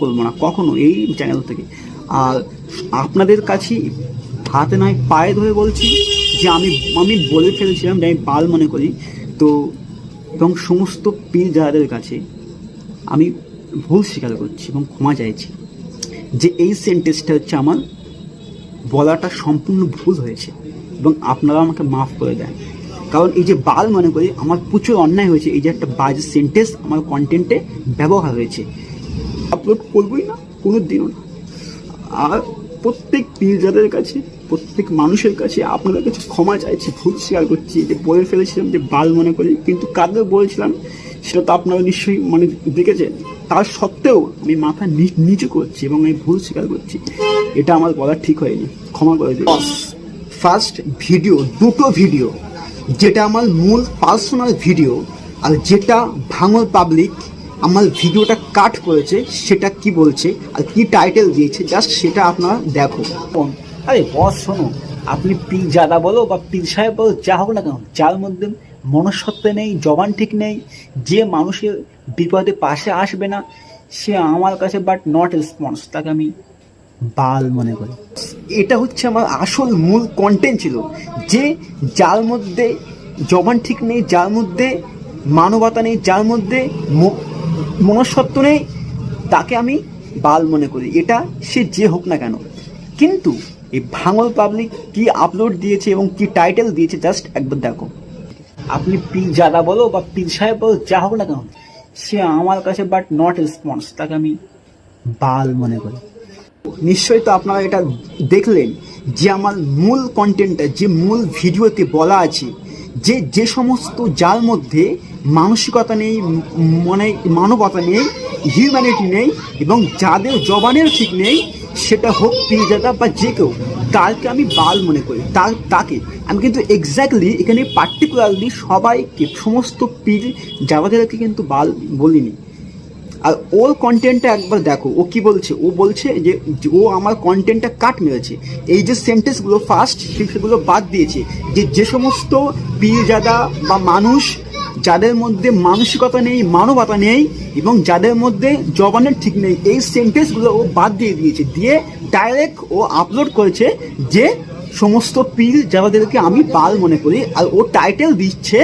করব না, কখনো এই চ্যানেল থেকে। আর আপনাদের কাছেই হাতে নয়, পায়ে ধরে বলছি যে আমি আমি বলে ফেলেছিলাম যে আমি বাল মনে করি। তো, এবং সমস্ত পীর যাদের কাছে আমি ভুল স্বীকার করছি এবং ক্ষমা চাইছি যে এই সেন্টেন্সটা হচ্ছে আমার বলাটা সম্পূর্ণ ভুল হয়েছে এবং আপনারা আমাকে মাফ করে দেন। কারণ এই যে বাল মনে করি, আমার প্রচুর অন্যায় হয়েছে। এই যে একটা বাজে সেন্টেন্স আমার কন্টেন্টে ব্যবহার হয়েছে। আপলোড করবই না কোনো দিনও না। আর প্রত্যেক পীরজাদের কাছে, প্রত্যেক মানুষের কাছে আপনাদের কাছে ক্ষমা চাইছি, ভুল স্বীকার করছি, যে বলে ফেলেছিলাম, যে বাল মনে করি। কিন্তু কাদের বলেছিলাম, সেটা তো আপনারা নিশ্চয়ই মানে দেখেছেন। তার সত্ত্বেও আমি মাথা নিচু করছি এবং আমি ভুল স্বীকার করছি। এটা আমার বলা ঠিক হয়নি। ক্ষমা করে দিন। ফার্স্ট ভিডিও দুটো ভিডিও যেটা আমার মূল পার্সোনাল ভিডিও আর যেটা ভাঙল পাবলিক আমার ভিডিওটা কাট করেছে সেটা কি বলছে আর কি টাইটেল দিয়েছে জাস্ট সেটা আপনারা দেখো। আরে বস শোনো আপনি পীর জাদা বলো বা পীর সাহেব বলো যা হোক না কেন যার মধ্যে মনসত্ব নেই জবান ঠিক নেই যে মানুষের বিপদে পাশে আসবে না সে আমার কাছে বাট নট রেসপন্স তাকে আমি বাল মনে করি। এটা হচ্ছে আমার আসল মূল কন্টেন্ট ছিল যে যার মধ্যে জবান ঠিক নেই যার মধ্যে মানবতা নেই যার মধ্যে ম- মনস্তত্ব নেই, তাকে আমি বাল মনে করি। এটা সে যে হোক না কেন। কিন্তু এই ভাঙল পাবলিক কি আপলোড দিয়েছে এবং কি টাইটেল দিয়েছে জাস্ট একবার দেখো। আপনি পীর জাদা বলো বা পীর সাহেব বলো, যা হোক না কেন, সে আমার কাছে বাট নট রেসপন্স তাকে আমি বাল মনে করি। নিশ্চয়ই তো আপনারা এটা দেখলেন যে আমার মূল কন্টেন্টটা যে মূল ভিডিওতে বলা আছে যে যে সমস্ত যার মধ্যে মানসিকতা নেই মনে মানে মানবতা নেই হিউম্যানিটি নেই, এবং যাদের জবানের ঠিক নেই, সেটা হোক পীরজাদা বা যে কেউ তাকে আমি বাল মনে করি। তার, তাকে। আমি কিন্তু এক্স্যাক্টলি এখানে পার্টিকুলারলি সবাইকে, সমস্ত পীর যাবাদেরকে কিন্তু বাল বলিনি। আর ওর কন্টেন্টটা একবার দেখো, ও কি বলছে? ও বলছে যে ও আমার কন্টেন্টটা কাট মেরেছে। এই যে সেন্টেন্সগুলো ফার্স্ট সেগুলো বাদ দিয়েছে। যে যে সমস্ত পীরজাদা বা মানুষ যাদের মধ্যে মানসিকতা নেই, মানবতা নেই, এবং যাদের মধ্যে জবানের ঠিক নেই, এই সেন্টেন্সগুলো ও বাদ দিয়ে দিয়েছে। দিয়ে ডাইরেক্ট ও আপলোড করেছে যে, সমস্ত পীর যাদেরকে আমি বাল মনে করি, আর ও টাইটেল দিচ্ছে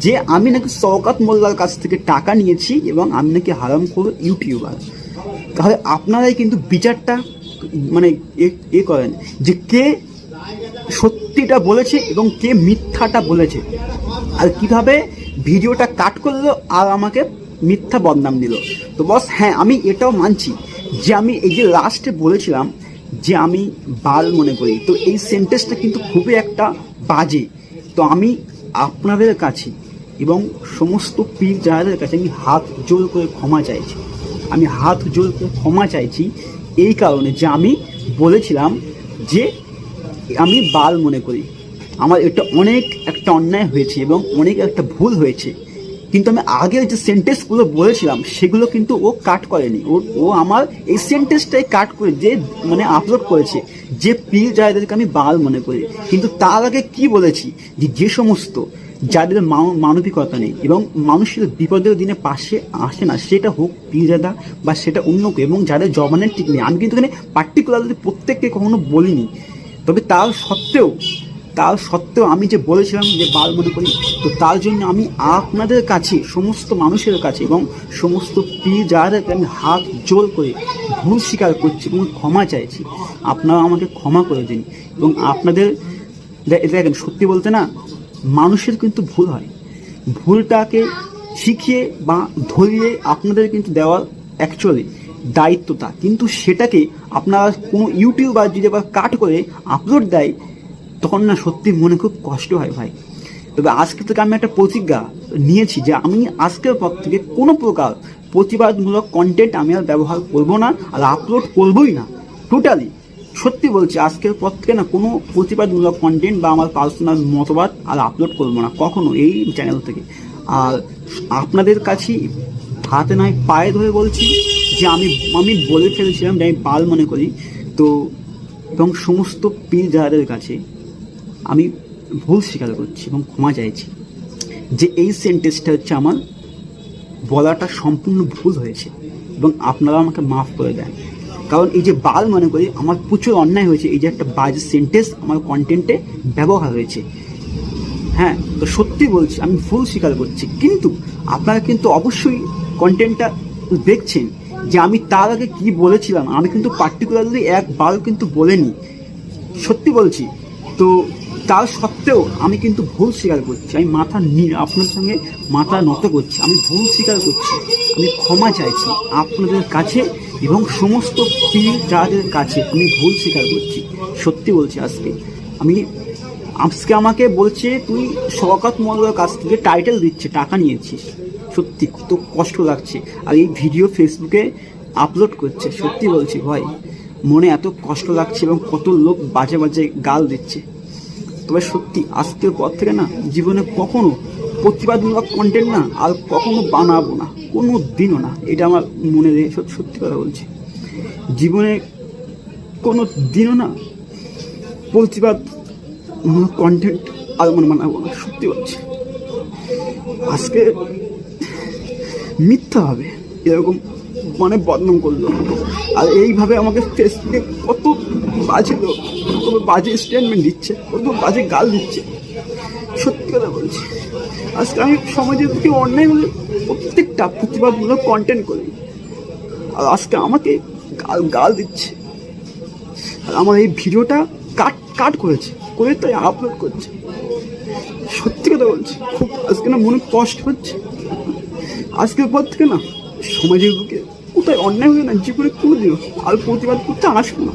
যে আমি নাকি শওকাত মোল্লার কাছ থেকে টাকা নিয়েছি এবং আমি নাকি হারাম করব ইউটিউবার। তাহলে আপনারাই কিন্তু বিচারটা মানে এ- এ করেন যে কে সত্যিটা বলেছে এবং কে মিথ্যাটা বলেছে। আর কীভাবে ভিডিওটা কাট করল আর আমাকে মিথ্যা বদনাম দিল। তো বস হ্যাঁ আমি এটাও মানছি যে আমি এই যে লাস্টে বলেছিলাম যে আমি বাল মনে করি, তো এই সেন্টেন্সটা কিন্তু খুবই একটা বাজে। তো আমি আপনাদের কাছে এবং সমস্ত পীর যাদের কাছে আমি হাত জোর করে ক্ষমা চাইছি। আমি হাত জোর করে ক্ষমা চাইছি এই কারণে যে আমি বলেছিলাম যে আমি বাল মনে করি। আমার এটা অনেক একটা অন্যায় হয়েছে এবং অনেক একটা ভুল হয়েছে। কিন্তু আমি আগের যে সেন্টেন্সগুলো বলেছিলাম, সেগুলো কিন্তু ও কাট করেনি। ও ও আমার এই সেন্টেন্সটাই কাট করে যে মানে আপলোড করেছে যে পীর যাদেরকে আমি বাল মনে করি। কিন্তু তার আগে কি বলেছি? যে যে সমস্ত যাদের মানব- মানবিকতা নেই এবং মানুষের বিপদের দিনে পাশে আসে না, সেটা হোক পীরজাদা বা সেটা অন্য কেউ এবং যাদের জবানের ঠিক নেই। আমি কিন্তু এখানে পার্টিকুলারলি প্রত্যেককে কখনো বলিনি। তবে তার সত্ত্বেও তার সত্ত্বেও আমি যে বলেছিলাম যে বাল মনে করি, তো তার জন্য আমি আপনাদের কাছে, সমস্ত মানুষের কাছে এবং সমস্ত পীর আমি হাত জোর করে ভুল স্বীকার করছি এবং ক্ষমা চাইছি। আপনারা আমাকে ক্ষমা করে দিন এবং আপনাদের দেখেন, সত্যি বলতে না মানুষের কিন্তু ভুল হয়। ভুলটাকে শিখিয়ে বা ধরিয়ে আপনাদের কিন্তু দেওয়ার অ্যাকচুয়ালি দায়িত্বটা। কিন্তু সেটাকে আপনারা কোনো ইউটিউবার যদি আবার কাট করে আপলোড দেয়, তখন না সত্যি মনে খুব কষ্ট হয় ভাই। তবে আজকে থেকে আমি একটা প্রতিজ্ঞা নিয়েছি যে আমি আজকের পর থেকে কোনো প্রকার প্রতিবাদমূলক কন্টেন্ট আমি আর ব্যবহার করব না আর আপলোড করবই না। টোটালি সত্যি বলছি, আজকের পর থেকে না কোনো প্রতিবাদমূলক কন্টেন্ট বা আমার পার্সোনাল মতবাদ আর আপলোড করব না, কখনো এই চ্যানেল থেকে। আর আপনাদের কাছেই হাতে নয়, পায়ে ধরে বলছি যে আমি আমি বলে ফেলেছিলাম যে আমি বাল মনে করি। তো, এবং সমস্ত পীর যাদের কাছে আমি ভুল স্বীকার করছি এবং ক্ষমা চাইছি যে এই সেন্টেন্সটা হচ্ছে আমার বলাটা সম্পূর্ণ ভুল হয়েছে এবং আপনারা আমাকে মাফ করে দেন। কারণ এই যে বাল মনে করি, আমার প্রচুর অন্যায় হয়েছে। এই যে একটা বাজে সেন্টেন্স আমার কন্টেন্টে ব্যবহার হয়েছে। হ্যাঁ তো সত্যি বলছি, আমি ভুল স্বীকার করছি। কিন্তু আপনারা কিন্তু অবশ্যই কন্টেন্টটা দেখছেন যে আমি তার আগে কী বলেছিলাম। আমি কিন্তু পার্টিকুলারলি একবারও কিন্তু বলিনি। সত্যি বলছি, তো তার সত্ত্বেও আমি কিন্তু ভুল স্বীকার করছি। আমি মাথা নি আপনার সঙ্গে মাথা নত করছি। আমি ভুল স্বীকার করছি। আমি ক্ষমা চাইছি। আপনাদের কাছে এবং সমস্ত পীর যাদের কাছে, আমি ভুল স্বীকার করছি, সত্যি বলছি আজকে। আমি আজকে আমাকে বলছে, তুই শওকত মোল্লার কাছ থেকে টাইটেল দিচ্ছে, টাকা নিয়েছিস। সত্যি, কত কষ্ট লাগছে। আর এই ভিডিও ফেসবুকে আপলোড করছে, সত্যি বলছি ভাই, মনে এত কষ্ট লাগছে এবং কত লোক বাজে বাজে গাল দিচ্ছে। তবে সত্যি, আজকের পর থেকে না, জীবনে কখনো প্রতিবাদমূলক কন্টেন্ট না, আর কখনো বানাবো না কোনো দিনও না। এটা আমার মনে রেখে সত্যি সত্যি কথা বলছি। জীবনে কোনো দিনও না প্রতিবাদ কন্টেন্ট আর মনে বানাবো না, সত্যি বলছি। আজকে মিথ্যা হবে, এরকম মানে বদনাম করল। আর এইভাবে আমাকে ফেসবুকে কত বাজে লোক, কত বাজে স্টেটমেন্ট দিচ্ছে, কত বাজে গাল দিচ্ছে, সত্যি কথা বলছি। আজকে আমি সমাজের প্রতি অন্যায় প্রত্যেকটা প্রতিবাদমূলক কন্টেন্ট করি। আর আজকে আমাকে গাল গাল দিচ্ছে। আর আমার এই ভিডিওটা কাট কাট করেছে, করে তাই আপলোড করছে। সত্যি কথা বলছি, খুব আজকে না মনে কষ্ট হচ্ছে। আজকের পর থেকে না সমাজের বুকে কোথায় অন্যায় হয়ে না জীবনে কোনো দিনও আর প্রতিবাদ করতে আসব না।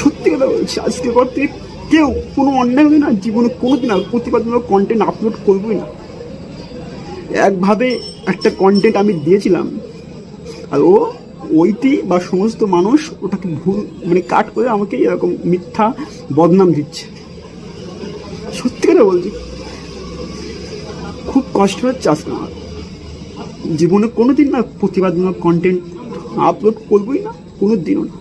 সত্যি কথা বলছি, আজকের পর থেকে কেউ কোনো অন্যায় হয়ে না, জীবনে কোনো দিন আর প্রতিবাদমূলক কন্টেন্ট আপলোড করবোই না। একভাবে একটা কন্টেন্ট আমি দিয়েছিলাম, আর ও ওইটি বা সমস্ত মানুষ ওটাকে ভুল মানে কাট করে আমাকে এরকম মিথ্যা বদনাম দিচ্ছে। সত্যি কথা বলছি, খুব কষ্ট হচ্ছে আজকে আমার। জীবনে কোনো দিন না প্রতিবাদমূলক কন্টেন্ট আপলোড করবোই না কোনো দিনও না।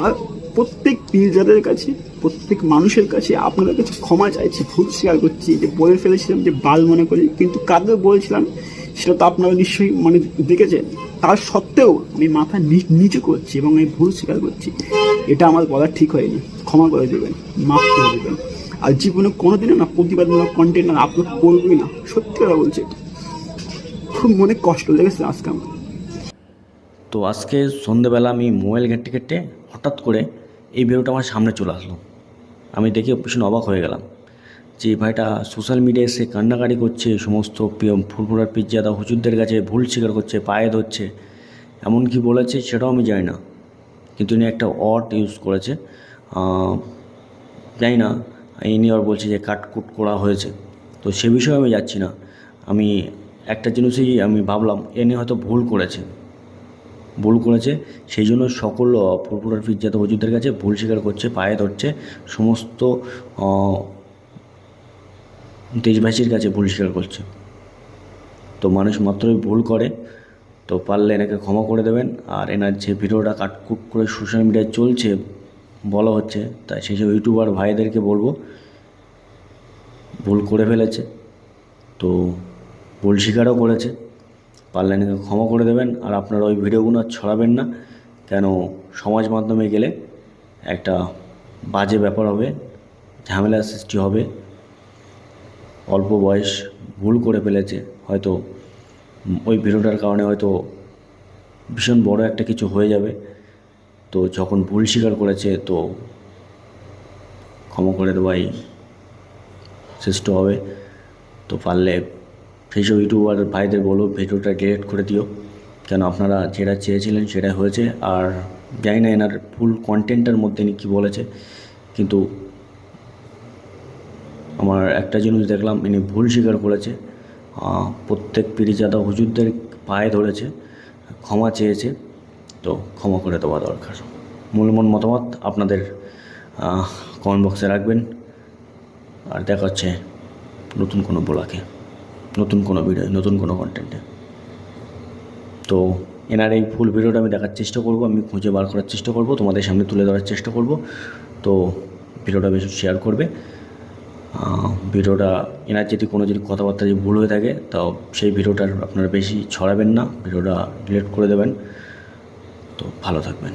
আর প্রত্যেক পীরজাদের কাছে প্রত্যেক মানুষের কাছে, আপনাদের কাছে ক্ষমা চাইছি, ভুল স্বীকার করছি, যে বলে ফেলেছিলাম, যে বাল মনে করি, কিন্তু কাদের বলেছিলাম, সেটা তো আপনারা নিশ্চয়ই মানে দেখেছেন। তার সত্ত্বেও আমি মাথা নিচু করছি এবং আমি ভুল স্বীকার করছি। এটা আমার বলা ঠিক হয়নি। ক্ষমা করে দেবেন, মাফ করে দেবেন। আর জীবনে কোনোদিনও না প্রতিবাদমূলক কন্টেন্ট আর আপলোড করবোই না। সত্যি কথা বলছি। খুব মনে কষ্ট লেগেছে আজকে আমার। তো আজকে সন্ধেবেলা আমি মোবাইল ঘেটে ঘেটে হঠাৎ করে এই ভিডিওটা আমার সামনে চলে আসলো। আমি দেখে ভীষণ অবাক হয়ে গেলাম যে ভাইটা সোশ্যাল মিডিয়ায় এসে কান্নাকাটি করছে, সমস্ত ফুরফুরার পিজ্জাদা হুজুরদের কাছে ভুল স্বীকার করছে, পায়ে ধরছে। এমন কি বলেছে সেটাও আমি জানি না। কিন্তু ইনি একটা অট ইউজ করেছে। জানি না, ইনি আবার বলছে যে কাটকুট করা হয়েছে। তো সে বিষয়ে আমি যাচ্ছি না। আমি একটা জিনিসই আমি ভাবলাম, এ নিয়ে হয়তো ভুল করেছে। ভুল করেছে। সেই জন্য সকল ফুরফুরার পিজ্জাত হজুরদের কাছে ভুল স্বীকার করছে, পায়ে ধরছে। সমস্ত দেশবাসীর কাছে ভুল স্বীকার করছে। তো মানুষ মাত্রই ভুল করে, তো পারলে এনাকে ক্ষমা করে দেবেন। আর এনার যে ভিডিওটা কাটকুট করে সোশ্যাল মিডিয়ায় চলছে, বলা হচ্ছে, তাই সেই সব ইউটিউবার ভাইদেরকে বলব, ভুল করে ফেলেছে। তো ভুল স্বীকারও করেছে। পারলে এনাকে ক্ষমা করে দেবেন আর আপনারা ওই ভিডিওগুলো ছড়াবেন না। কেন? সমাজ মাধ্যমে গেলে একটা বাজে ব্যাপার হবে, ঝামেলার সৃষ্টি হবে। অল্প বয়স ভুল করে ফেলেছে, হয়তো ওই ভিডিওটার কারণে হয়তো ভীষণ বড় একটা কিছু হয়ে যাবে। তো যখন ভুল স্বীকার করেছে, তো ক্ষমা করে দেওয়াই শ্রেষ্ঠ হবে। তো পারলে সেই সব ইউটিউবার ভাইদের বলো, ভিডিওটা ডিলিট করে দিও। কেন আপনারা যেটা চেয়েছিলেন সেটাই হয়েছে। আর জানি না এনার ফুল কন্টেন্টের মধ্যে ইনি কী বলেছে, কিন্তু আমার একটা জিনিস দেখলাম, ইনি ভুল স্বীকার করেছে। প্রত্যেক পিরিজাদা হুজুরদের পায়ে ধরেছে, ক্ষমা চেয়েছে, তো ক্ষমা করে দেওয়া দরকার। মূলমন মতামত আপনাদের কমেন্ট বক্সে রাখবেন। আর দেখা হচ্ছে নতুন কোনো ব্লগে। নতুন কোনো ভিডিও নতুন কোনো কন্টেন্টে তো এনার এই ফুল ভিডিওটা আমি দেখার চেষ্টা করব, আমি খুঁজে বার করার চেষ্টা করব, তোমাদের সামনে তুলে ধরার চেষ্টা করব। তো ভিডিওটা বেশি শেয়ার করবে। ভিডিওটা, এনার যদি কোনো যদি কথাবার্তা যদি ভুল হয়ে থাকে, তাও সেই ভিডিওটার আপনারা বেশি ছড়াবেন না, ভিডিওটা ডিলিট করে দেবেন। তো ভালো থাকবেন।